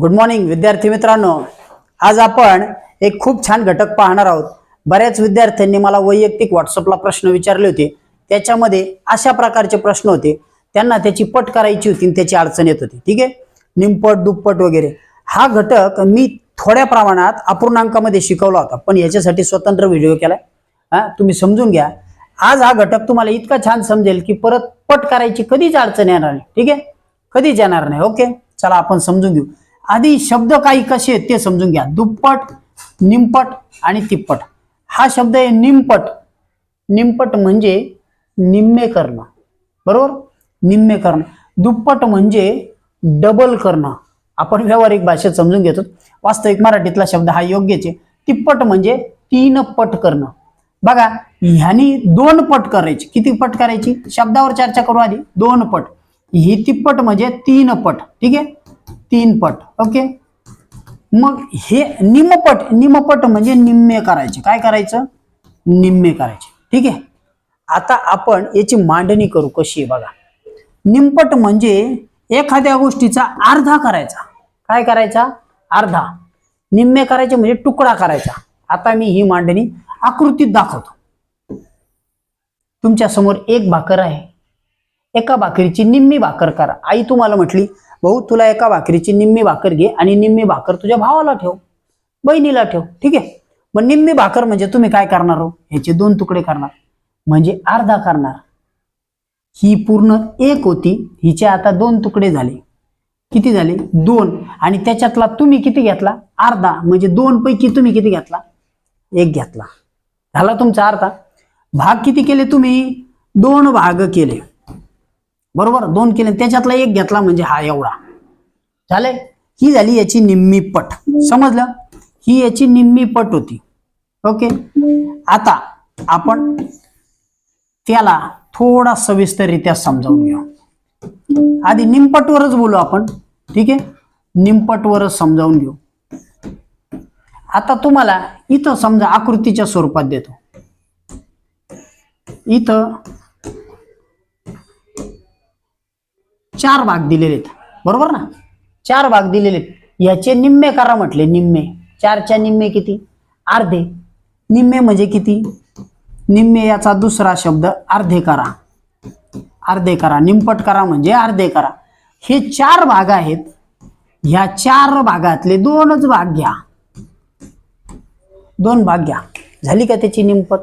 Good morning विद्यार्थी मित्रांनो. आज आपण एक खूप छान घटक पाहणार आहोत. बऱ्याच विद्यार्थ्यांनी मला वैयक्तिक व्हॉट्सअपला प्रश्न विचारले होते. त्याच्यामध्ये अशा प्रकारचे प्रश्न होते. त्यांना त्याची पट करायची होती आणि त्याची अडचण येत होती. ठीक आहे? निमपट दुप्पट वगैरे. हा घटक मी थोड्या प्रमाणात अपूर्णांकामध्ये शिकवला होता. पण याच्यासाठी स्वतंत्र व्हिडिओ केलाय. हा तुम्ही समजून घ्या. आज हा घटक तुम्हाला इतका छान समजेल की परत पट करायची कधीच अडचण येणार नाही. ठीक आहे? कधीच येणार नाही. ओके? चला आपण समजून घेऊ. आधी शब्द काही कसे आहेत ते समजून घ्या. दुप्पट निमपट आणि तिप्पट. हा शब्द आहे निमपट. निमपट म्हणजे निम्मे करणं. बरोबर? निम्मे करणं. दुप्पट म्हणजे डबल करणं. आपण व्यावहारिक भाषेत समजून घेतो. वास्तविक मराठीतला शब्द हा योग्यच आहे. तिप्पट म्हणजे तीन पट करणं. बघा ह्यानी दोन पट करायची. किती पट करायची? शब्दावर चर्चा करू आधी. दोन पट. ही तिप्पट म्हणजे तीन पट. ठीक आहे? तीन पट ओके? मग हे निमपट निमपट म्हणजे निम्मे करायचे. काय करायचं? निम्मे करायचे. ठीक आहे? आता आपण याची मांडणी करू कशी आहे बघा. निमपट म्हणजे एखाद्या गोष्टीचा अर्धा करायचा. काय करायचा? अर्धा. निम्मे करायचे म्हणजे तुकडा करायचा. आता मी ही मांडणी आकृतीत दाखवतो. तुमच्यासमोर एक भाकर आहे. एका भाकरीची निम्मी भाकर करा. आई तुम्हाला म्हटली भाऊ तुला एका भाकरीची निम्मी भाकर घे आणि निम्मी भाकर तुझ्या भावाला ठेव बहिणीला ठेव ठीक आहे? मग निम्मी भाकर म्हणजे तुम्ही काय करणार हो? ह्याचे दोन तुकडे करणार म्हणजे अर्धा करणार. ही पूर्ण एक होती हिचे आता दोन तुकडे झाले. किती झाले? दोन. आणि त्याच्यातला तुम्ही किती घेतला? अर्धा. म्हणजे दोन पैकी तुम्ही किती घेतला? एक घेतला. झाला तुमचा अर्धा. भाग किती केले तुम्ही? दोन भाग केले. बरोबर? दोन केले त्याच्यातला एक घेतला म्हणजे हा एवढा. झाले? ही झाली याची निम्मी पट. समजलं? ही याची निम्मी पट होती. ओके? आता आपण त्याला थोडा सविस्तररित्या समजावून घेऊ. आधी निमपटवरच बोलू आपण. ठीक आहे? निमपटवरच समजावून घेऊ. आता तुम्हाला इथं समजा आकृतीच्या स्वरूपात देतो. इथं चार भाग दिलेले आहेत बरोबर ना? चार भाग दिलेले आहेत याचे निम्मे करा म्हटले निम्मे. चारच्या निम्मे किती? अर्धे. निम्मे म्हणजे किती? निम्मे याचा दुसरा शब्द अर्धे करा. अर्धे करा. निमपट करा म्हणजे अर्धे करा. हे चार भाग आहेत. ह्या चार भागातले दोनच भाग घ्या. दोन भाग घ्या. झाली का त्याची निमपट?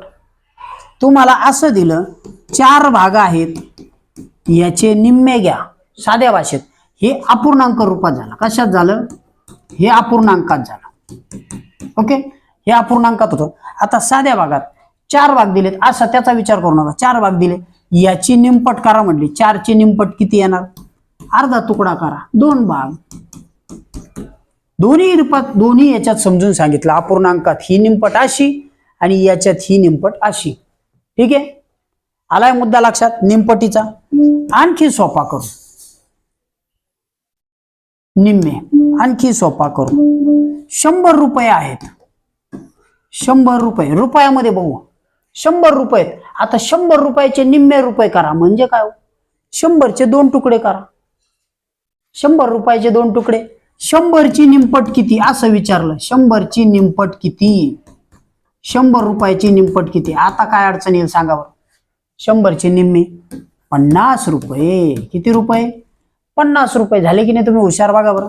तुम्हाला असं दिलं चार भाग आहेत. याचे निम्मे घ्या. साध्या भाषेत. हे अपूर्णांक रूपात झालं. कशात झालं? हे अपूर्णांकात झालं. ओके? हे अपूर्णांकात होतं. आता साध्या भागात चार भाग दिलेत. असा त्याचा विचार करू नका. चार भाग दिले. याची निमपट करा म्हटली चारची निमपट किती येणार? अर्धा तुकडा करा. दोन भाग. दोन्ही रूपात दोन्ही याच्यात समजून सांगितलं. अपूर्णांकात ही निमपट अशी आणि याच्यात ही निमपट अशी. ठीक आहे? आलाय मुद्दा लक्षात? निमपटीचा? आणखी सोपा करू. निम्मे आणखी सोपा करू. शंभर रुपये आहेत. शंभर रुपये. रुपयामध्ये बघू. शंभर रुपये. आता शंभर रुपयाचे निम्मे रुपये करा. म्हणजे काय हो? शंभरचे दोन तुकडे करा. शंभर रुपयाचे दोन तुकडे. शंभरची निमपट किती? असं विचारलं. शंभरची निमपट किती? शंभर रुपयाची निमपट किती? आता काय अडचण येईल सांगा शंभरचे निम्मे पन्नास रुपये. किती रुपये? पन्नास रुपये झाले की नाही तुम्ही हुशार बघा बरं.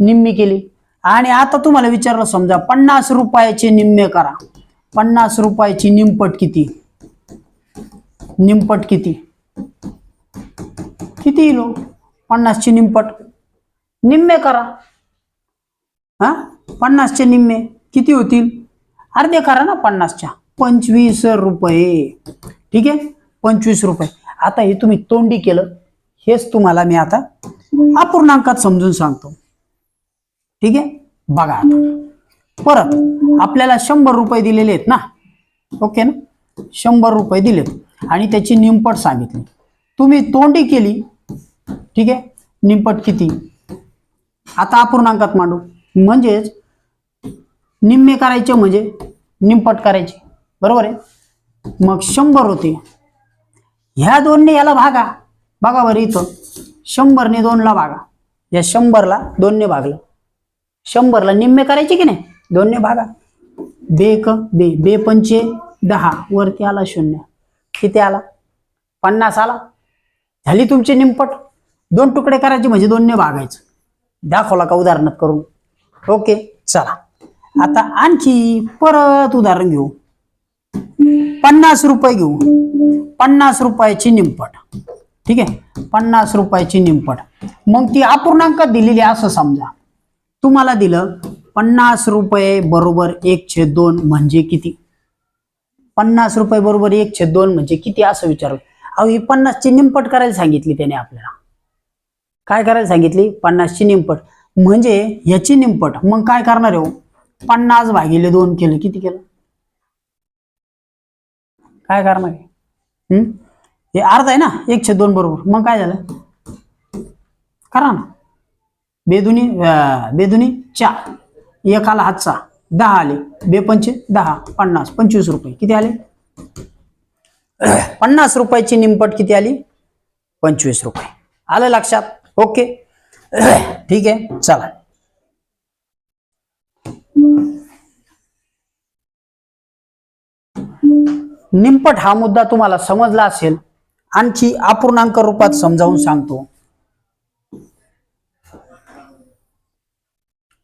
निम्मी केली. आणि आता तुम्हाला विचारलं समजा पन्नास रुपयाचे निम्मे करा. पन्नास रुपयाची निमपट किती? निमपट किती? किती येईल पन्नासची निमपट. निम्मे करा. हा? पन्नासचे निम्मे किती होतील? अर्धे करा ना पन्नासच्या. पंचवीस रुपये. ठीक आहे? पंचवीस रुपये. आता हे तुम्ही तोंडी केलं. हेच तुम्हाला मी आता अपूर्णांकात समजून सांगतो. ठीक आहे? बघा आता. परत आपल्याला शंभर रुपये दिलेले आहेत ना? ओके ना? शंभर रुपये दिलेत. आणि त्याची निमपट सांगितली. तुम्ही तोंडी केली. ठीक आहे? निमपट किती? आता अपूर्णांकात मांडू. म्हणजेच निम्मे करायचे म्हणजे निमपट करायचे. बरोबर आहे? मग शंभर होते. ह्या दोनने याला भागा. बघा बरं इथं शंभरने दोनला भागा. या शंभरला दोनने भागलं. शंभरला निम्मे करायचे की नाही? दोनने भागा. बे क बे. बे पंचे दहा. वरती आला शून्य. किती आला? पन्नास आला. झाली तुमची निमपट. दोन तुकडे करायचे म्हणजे दोनने भागायचं. दाखवला का उदाहरणात करून. ओके चला. आता आणखी परत उदाहरण घेऊ. पन्नास रुपये घेऊ. पन्नास रुपयाची निमपट. ठीक आहे? पन्नास रुपयाची निंपट. मग ती अपूर्णांक दिलेली असं समजा. तुम्हाला दिलं पन्नास रुपये बरोबर एक दोन म्हणजे किती? पन्नास रुपये बरोबर एक दोन म्हणजे किती असं विचारलं. अहो ही पन्नासची निंपट करायला सांगितली त्याने आपल्याला. काय करायला सांगितली? पन्नासची निंपट. म्हणजे ह्याची निंपट. मग काय करणार आहे हो? पन्नास भागिले दोन केलं किती केलं? काय करणार आहे? हम्म? हे अर्ध आहे ना? एकशे दोन बरोबर. मग काय झालं? करा ना. बेदुनी बेदुनी चार एक आला हातचा. दहा आले. बेपंचे दहा पन्नास. पंचवीस रुपये. किती आले? पन्नास रुपयाची निमपट किती आली? पंचवीस रुपये. आलं लक्षात? ओके. ठीक आहे. चला. निमपट हा मुद्दा तुम्हाला समजला असेल. आणखी अपूर्णांक रूपात समजावून सांगतो.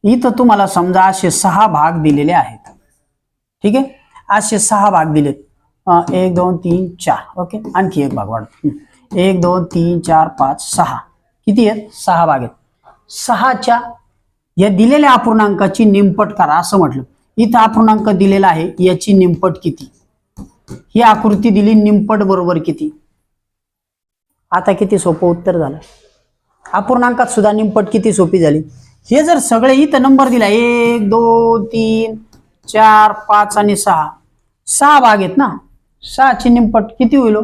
इथं तुम्हाला समजा असे सहा भाग दिलेले आहेत. ठीक आहे? असे सहा भाग दिलेत. एक दोन तीन चार. ओके? आणखी एक भाग वाढतो एक दोन तीन चार पाच सहा. किती आहेत? सहा भाग आहेत. सहाच्या या दिलेल्या अपूर्णांकाची निमपट करा असं म्हटलं. इथं अपूर्णांक दिलेला आहे. याची निमपट किती? ही आकृती दिली निमपट बरोबर किती? आता किती सोपं उत्तर झालं. अपूर्णांकात सुद्धा निमपट किती सोपी झाली. हे जर सगळे इथं नंबर दिला एक दोन तीन चार पाच आणि सहा. सहा भाग आहेत ना. सहाची निमपट किती होईल हो?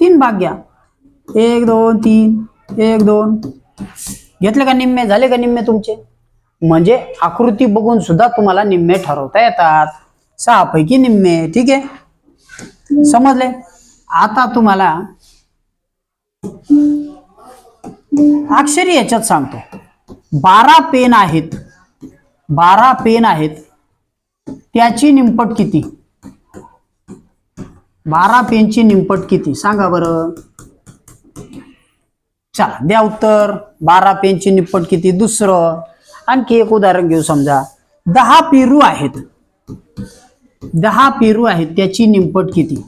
तीन भाग घ्या. एक दोन तीन एक दोन. घेतले का निम्मे? झाले का निम्मे तुमचे? म्हणजे आकृती बघून सुद्धा तुम्हाला निम्मे ठरवता येतात. सहा पैकी निम्मे ठीक आहे? समजले? आता तुम्हाला अक्षरी याच्यात सांगतो. बारा पेन आहेत. बारा पेन आहेत. त्याची निंपट किती? बारा पेनची निंपट किती? सांगा बरं. चला द्या उत्तर. बारा पेनची निंपट किती? दुसरं. आणखी एक उदाहरण घेऊ समजा. दहा पेरू आहेत. दहा पेरू आहेत त्याची निंपट किती?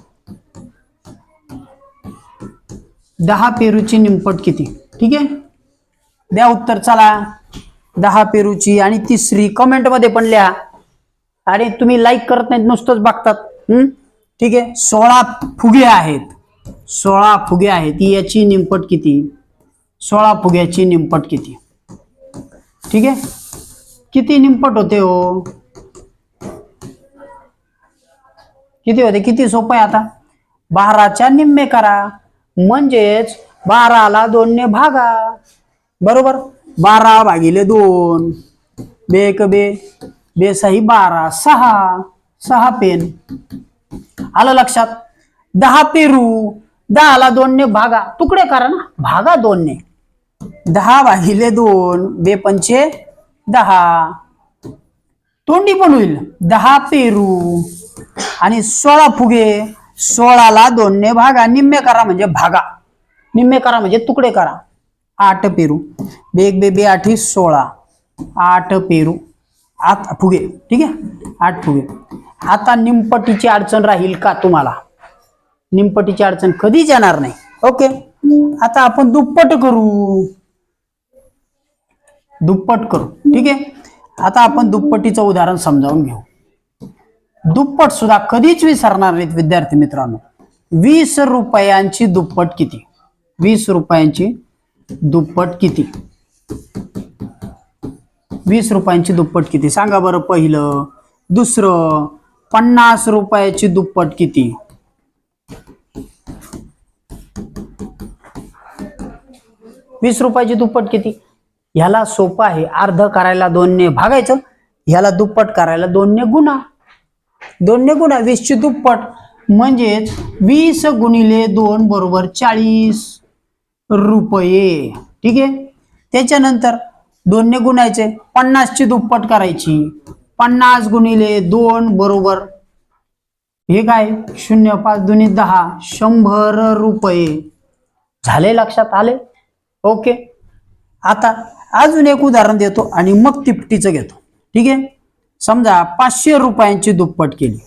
दहा पेरूची निमपट किती? ठीक आहे? द्या उत्तर चला. दहा पेरूची आणि तिसरी कमेंटमध्ये पण लिहा. आणि तुम्ही लाईक करत नाहीत नुसतंच बघतात. ठीक आहे? सोळा फुगे आहेत. सोळा फुगे आहेत. याची निमपट किती? सोळा फुग्याची निमपट किती? ठीक आहे? किती निमपट होते हो? किती होते? किती सोपं आहे आता? बाराच्या निम्मे करा. म्हणजेच बाराला दोनने भागा. बरोबर? बारा भागिले दोन. बे क बे. बेसाही बारा. सहा. सहा पेन. आलं लक्षात? दहा पेरू. दहाला दोनने भागा. तुकडे करा ना. भागा दोनने. दहा भागिले दोन. बे पंचे दहा. तोंडी पण होईल. दहा पेरू. आणि सोळा फुगे. सोळाला दोनने भागा निम्मे करा म्हणजे भागा. निम्मे करा म्हणजे तुकडे करा. आठ पेरू. बेग बेबे आठी सोळा. आठ पेरू. आत फुगे. ठीक आहे? आठ फुगे. आता निमपटीची अडचण राहील का तुम्हाला? निमपटीची अडचण कधीच येणार नाही. ओके? आता आपण दुप्पट करू. दुप्पट करू. ठीक आहे? आता आपण दुप्पटीचं उदाहरण समजावून घेऊ. दुप्पट सुद्धा कधीच विसरणार नाहीत विद्यार्थी मित्रांनो. वीस रुपयांची दुप्पट किती? वीस रुपयांची दुप्पट किती? वीस रुपयांची दुप्पट किती? सांगा बरं पहिलं. दुसरं पन्नास रुपयाची दुप्पट किती? वीस रुपयाची दुप्पट किती? ह्याला सोपं आहे. अर्ध करायला दोनने भागायचं. ह्याला दुप्पट करायला दोनने गुणा. दोनने गुणा वीसची दुप्पट म्हणजेच वीस गुणिले दोन बरोबर चाळीस रुपये. ठीक आहे? त्याच्यानंतर दोनने गुणायचे पन्नासची दुप्पट करायची. पन्नास गुणिले दोन बरोबर हे काय? शून्य पाच दोन्ही दहा शंभर रुपये. झाले लक्षात? आले? ओके. आता अजून एक उदाहरण देतो आणि मग तिपटीचं घेतो. ठीक आहे? समजा पाचशे रुपयांची दुप्पट केली.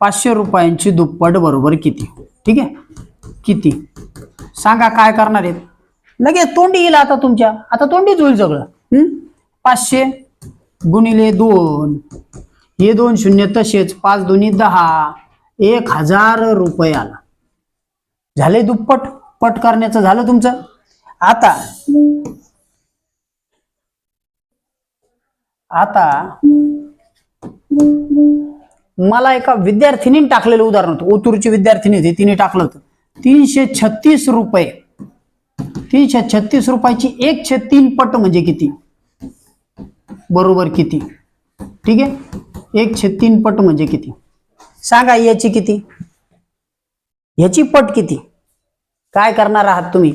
पाचशे रुपयांची दुप्पट बरोबर किती? ठीक आहे? किती? सांगा काय करणार आहेत? लगेच तोंडी येईल आता तुमच्या. आता तोंडीच होईल सगळं. पाचशे गुणिले दोन. हे दोन शून्य तसेच. पाच दोन्ही दहा. एक हजार रुपये आला. झाले दुप्पट? पट करण्याचं झालं तुमचं? आता आता मला एका विद्यार्थिनीने टाकलेलं उदाहरण होतं. ओतूरची विद्यार्थिनी होती तिने टाकलं होतं. तीनशे छत्तीस रुपये. तीनशे छत्तीस रुपयाची एकशे तीन पट म्हणजे किती? बरोबर किती? ठीक आहे? एकशे तीन पट म्हणजे किती? सांगा याची किती? याची पट किती? काय करणार आहात तुम्ही?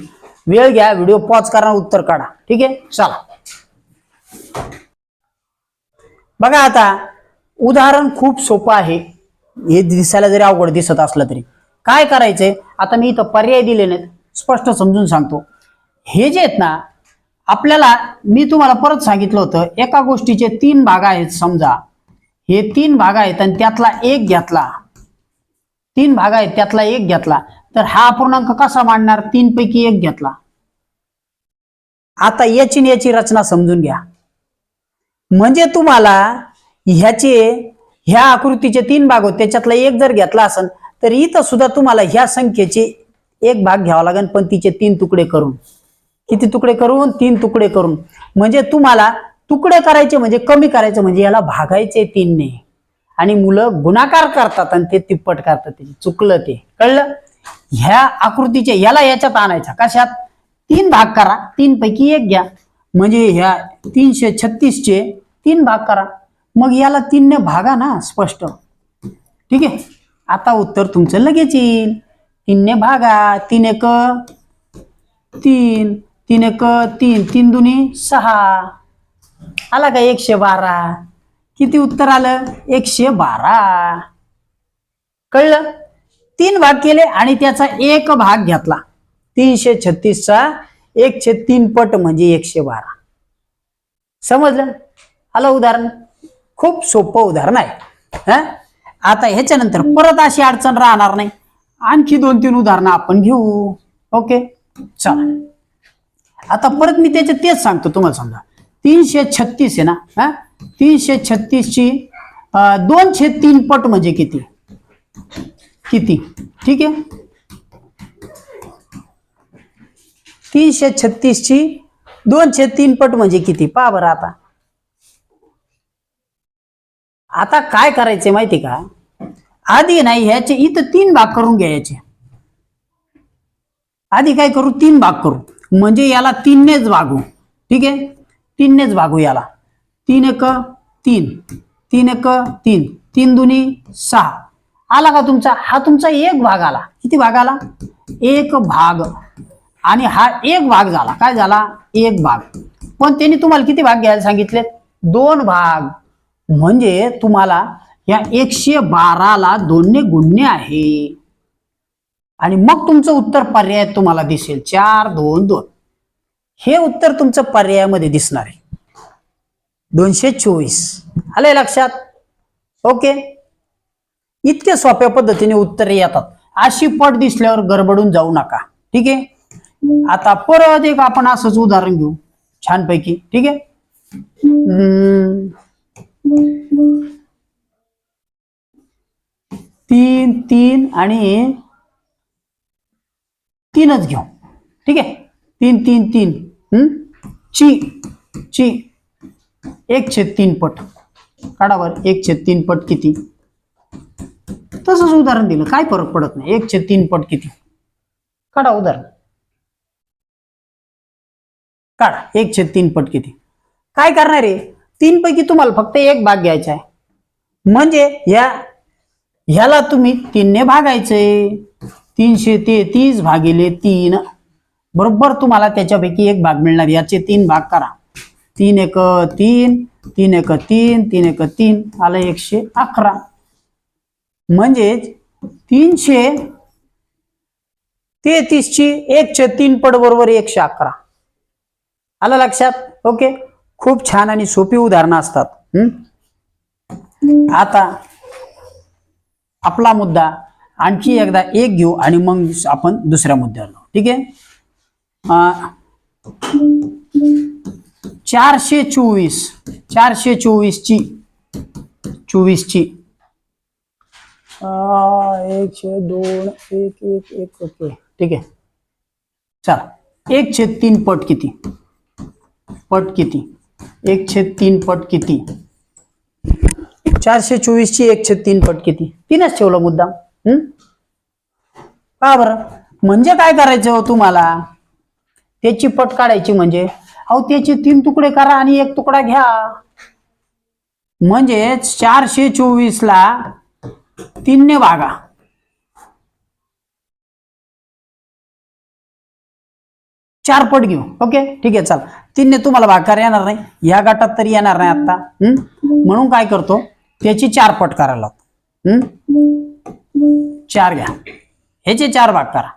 वेळ घ्या व्हिडिओ पॉज करा उत्तर काढा. ठीक आहे? चला. बघा आता उदाहरण खूप सोपं आहे. हे दिसायला जरी अवघड दिसत असलं तरी. काय करायचंय? आता मी इथं पर्याय दिले नाहीत. स्पष्ट समजून सांगतो. हे जे आहेत ना आपल्याला मी तुम्हाला परत सांगितलं होतं एका गोष्टीचे तीन भाग आहेत समजा. हे तीन भाग आहेत आणि त्यातला एक घेतला. तीन भाग आहेत त्यातला एक घेतला. तर हा अपूर्णांक कसा मांडणार? तीन पैकी एक घेतला. आता याची याची रचना समजून घ्या. म्हणजे तुम्हाला ह्याचे ह्या आकृतीचे तीन भाग होते त्याच्यातला एक जर घेतला असेल तर इथं सुद्धा तुम्हाला ह्या संख्येचे एक भाग घ्यावा लागेल पण तिचे तीन तुकडे करून. किती तुकडे करून? तीन तुकडे करून. म्हणजे तुम्हाला तुकडे करायचे म्हणजे कमी करायचे म्हणजे याला भागायचे तीनने. आणि मुलं गुणाकार करतात आणि ते तिप्पट करतात ते चुकलं ते. कळलं? ह्या आकृतीचे याला याच्यात आणायचा. कशात? तीन भाग करा. तीन पैकी एक घ्या. म्हणजे ह्या तीनशे छत्तीसचे तीन भाग करा. मग याला तीनने भागा ना स्पष्ट. ठीक आहे? आता उत्तर तुमचं लगेच येईल. तीनने भागा तीन एक तीन तीन एक तीन तीन दुनी सहा. आला का एकशे बारा? किती उत्तर आलं? एकशे बारा. कळलं? तीन भाग केले आणि त्याचा एक भाग घेतला. तीनशे छत्तीसचा एकशे तीन पट म्हणजे एकशे बारा. समजलं? आलं उदाहरण? खूप सोपं उदाहरण आहे. हा? आता ह्याच्यानंतर परत अशी अडचण राहणार नाही. आणखी दोन तीन उदाहरणं आपण घेऊ. ओके? चला. आता परत मी त्याचे तेच सांगतो तुम्हाला समजा. तीनशे छत्तीस आहे ना? हा? तीनशे छत्तीसची दोनशे तीन पट म्हणजे किती? किती? ठीक आहे? तीनशे छत्तीसची दोनशे तीन पट म्हणजे किती? पहा बरं आता. आता काय करायचे माहिती का? आधी नाही ह्याचे इथं तीन भाग करून घ्यायचे. आधी काय करू? तीन भाग करू. म्हणजे याला तीननेच भागू. ठीक आहे? तीननेच भागू याला. तीन एक तीन. तीन एक तीन. तीन दुनी सहा. आला का तुमचा? हा तुमचा एक भाग आला. किती भाग आला? एक भाग. आणि हा एक भाग झाला. काय झाला? एक भाग. पण त्यांनी तुम्हाला किती भाग घ्यायला सांगितले? दोन भाग. म्हणजे तुम्हाला या एकशे बाराला दोनने गुणणे आहे. आणि मग तुमचं उत्तर पर्याय तुम्हाला दिसेल. चार दोन दोन. हे उत्तर तुमचं पर्यायामध्ये दिसणार आहे. दोनशे चोवीस. आलंय लक्षात? ओके. इतके सोप्या पद्धतीने उत्तरे येतात. अशी पट दिसल्यावर गडबडून जाऊ नका. ठीक आहे? आता परत एक आपण असंच उदाहरण घेऊ. छानपैकी. ठीक आहे? हम्म. तीन तीन आणि तीनच घेऊ. ठीक आहे? तीन तीन तीन. हम्म? ची ची. छेद तीन पट. काढावर एकशे तीन पट किती? तसंच उदाहरण दिलं. काय फरक पडत नाही. एक छेद तीन पट किती? काढा उदाहरण. काढा. एकशे तीन पट किती? काय करणार आहे? तीन पैकी तुम्हाला फक्त एक भाग घ्यायचा आहे. म्हणजे या ह्याला तुम्ही तीनने भागायचे. तीनशे तेहतीस भागिले तीन. बरोबर तुम्हाला त्याच्यापैकी एक भाग मिळणार. याचे तीन भाग करा. तीन एक तीन तीन एक तीन तीन एक तीन. आलं एकशे अकरा. म्हणजेच तीनशे तेहतीसची एकशे तीन पट बरोबर एकशे अकरा. आलं लक्षात? ओके. खूप छान आणि सोपी उदाहरणं असतात. हम्म? आता आपला मुद्दा आणखी एकदा एक घेऊ आणि मग आपण दुसऱ्या मुद्द्यावर जाऊ. ठीक आहे? चारशे चोवीस चारशे चोवीस ची अं, एकशे दोन एक एक एक ओके. ठीक आहे. चला. एकशे तीन पट किती? पट किती? एकशे तीन पट किती? चारशे चोवीसची एकशे तीन पट किती? तीनच ठेवलं मुद्दा हम्म का बरं. म्हणजे काय करायचं हो तुम्हाला? त्याची पट काढायची म्हणजे? अहो त्याचे तीन तुकडे करा आणि एक तुकडा घ्या. म्हणजेच चारशे चोवीस ला तीनने भागा. चार पट घेऊ. ओके? ठीक आहे चल. तीनने तुम्हाला भाकार येणार नाही. या गटात तरी येणार नाही आता हम्म? म्हणून काय करतो? त्याची चार पट करायला लागतो हम्म? चार घ्या. ह्याचे चार भाग करा.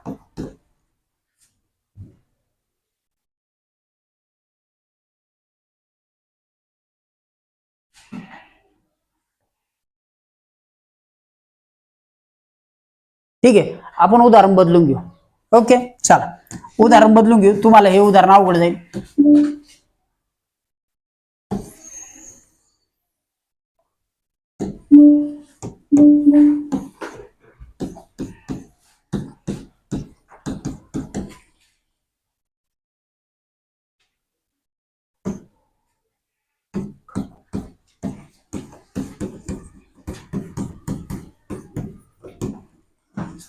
ठीक आहे? आपण उदाहरण बदलून घेऊ. ओके चला. उदाहरण बदलून घेऊ. तुम्हाला हे उदाहरण अवघड जाईल.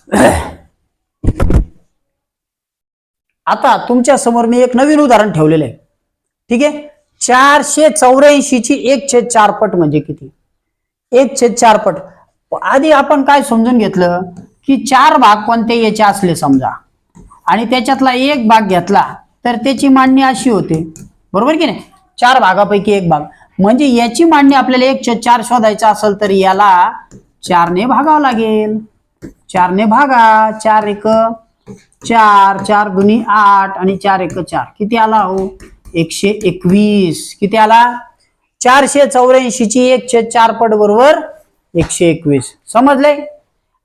आता तुमच्यासमोर मी एक नवीन उदाहरण ठेवलेलं आहे. ठीक आहे? चारशे चौऱ्याऐंशीची एक छेद चार पट म्हणजे किती? एक छेद चार पट. आधी आपण काय समजून घेतलं? की चार भाग कोणते याचे असले समजा. आणि त्याच्यातला एक भाग घेतला तर त्याची मांडणी अशी होते. बरोबर की नाही? चार भागापैकी एक भाग. म्हणजे याची मांडणी आपल्याला एक छेद चार शोधायचा असेल तर याला चारने भागावं लागेल. चारने भागा चार एक चार चार दुनी आठ आणि चार एक चार. किती आला हो? एकशे एकवीस. किती आला? चारशे चौऱ्याऐंशीची एकशे चार पट बरोबर एकशे एकवीस. समजले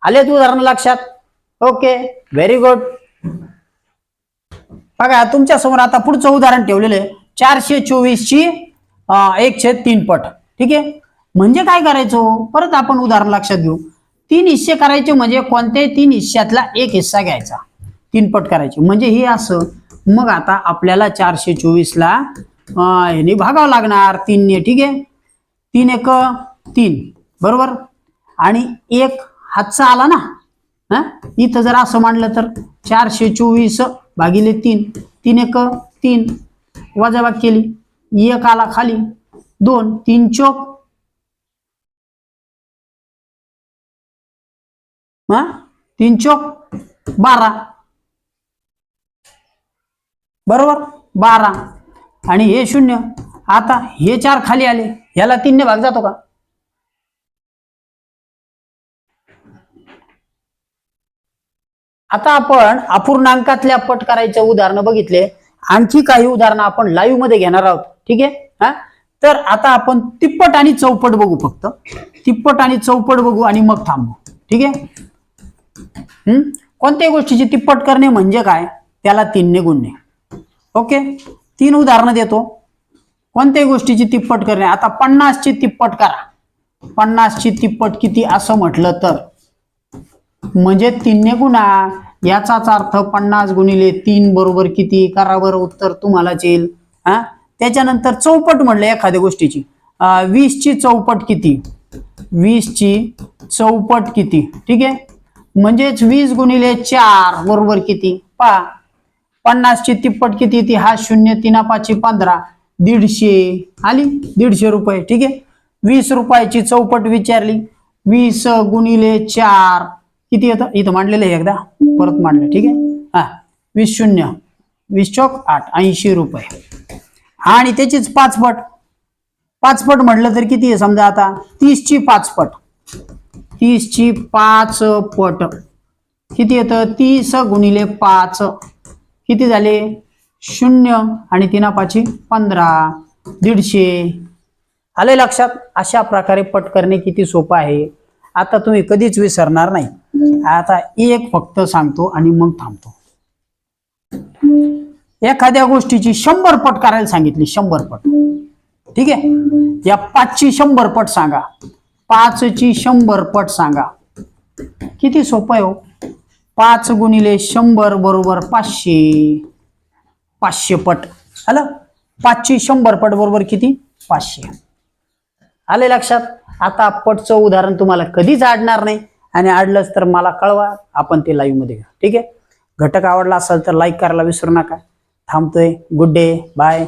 आले तू उदाहरण लक्षात? ओके व्हेरी गुड बघा तुमच्यासमोर आता पुढचं उदाहरण ठेवलेलं आहे. चारशे चोवीसची एकशे तीन पट. ठीक आहे? म्हणजे काय करायचं हो? परत आपण उदाहरण लक्षात घेऊ. तीन हिस्से करायचे म्हणजे कोणत्याही तीन हिस्स्यातला एक हिस्सा घ्यायचा. तीनपट करायचे. म्हणजे हे असं. मग आता आपल्याला चारशे चोवीसला याने भागावं लागणार. तीनने ठीक आहे? तीन एक तीन. बरोबर? आणि एक हातचा आला ना? हा? इथं जर असं मांडलं तर चारशे चोवीस भागिले तीन. तीन एक तीन. वजाबाग केली. एक आला खाली. दोन. तीन चोक. हा? तीन चोक. बारा. बरोबर? बारा. आणि हे शून्य. आता हे चार खाली आले. याला तीनने भाग जातो का? आता आपण अपूर्णांकातल्या पट करायचे उदाहरणं बघितले. आणखी काही उदाहरणं आपण लाईव्हमध्ये घेणार आहोत. ठीक आहे? हा? तर आता आपण तिप्पट आणि चौपट बघू फक्त. तिप्पट आणि चौपट बघू आणि मग थांबू. ठीक आहे? हम्म? कोणत्याही गोष्टीची तिप्पट करणे म्हणजे काय? त्याला तीनने गुणणे. ओके? तीन उदाहरणं देतो. कोणत्याही गोष्टीची तिप्पट करणे. आता पन्नासची तिप्पट करा. पन्नासची तिप्पट किती? असं म्हटलं तर. म्हणजे तीनने गुणा. याचाच अर्थ पन्नास गुणिले तीन बरोबर किती? करा बरं उत्तर तुम्हालाच येईल हा? त्याच्यानंतर चौपट म्हणलं एखाद्या गोष्टीची. वीस वीसची चौपट किती? वीसची चौपट किती? ठीक आहे? म्हणजेच वीस गुणिले चार बरोबर किती? पा पन्नासची तिप्पट किती ती? हा शून्य तीना पाचशे पंधरा. दीडशे. आली? दीडशे रुपये. ठीक आहे? वीस रुपयाची चौपट विचारली. वीस गुणिले चार. किती येतं? इथं मांडलेलं आहे एकदा. परत मांडलं. ठीक आहे? हा. वीस शून्य. वीस चौक आठ. ऐंशी रुपये. आणि त्याचीच पाचपट. पाचपट म्हटलं तर किती आहे समजा आता? तीसची पाचपट. तीसची पाच पट किती येतं? तीस गुणिले पाच. किती झाले? शून्य आणि तिना पाची पंधरा. दीडशे. आले लक्षात? अशा प्रकारे पट करणे किती सोपं आहे? आता तुम्ही कधीच विसरणार नाही. आता एक फक्त सांगतो आणि मग थांबतो. एखाद्या गोष्टीची शंभर पट करायला सांगितली शंभर पट. ठीक आहे? या पाचची शंभर पट सांगा. पाचची शंभर पट सांगा. किती सोपं आहे हो? पाच गुणिले शंभर बरोबर पाचशे. पाचशे पट. आलं? पाचशे शंभर पट बरोबर किती? पाचशे. आले लक्षात? आता पटचं उदाहरण तुम्हाला कधीच आडणार नाही. आणि आडलंच तर मला कळवा. आपण ते लाईव्हमध्ये घ्या. ठीक आहे? घटक आवडला असेल तर लाईक करायला विसरू नका. थांबतोय. Good day bye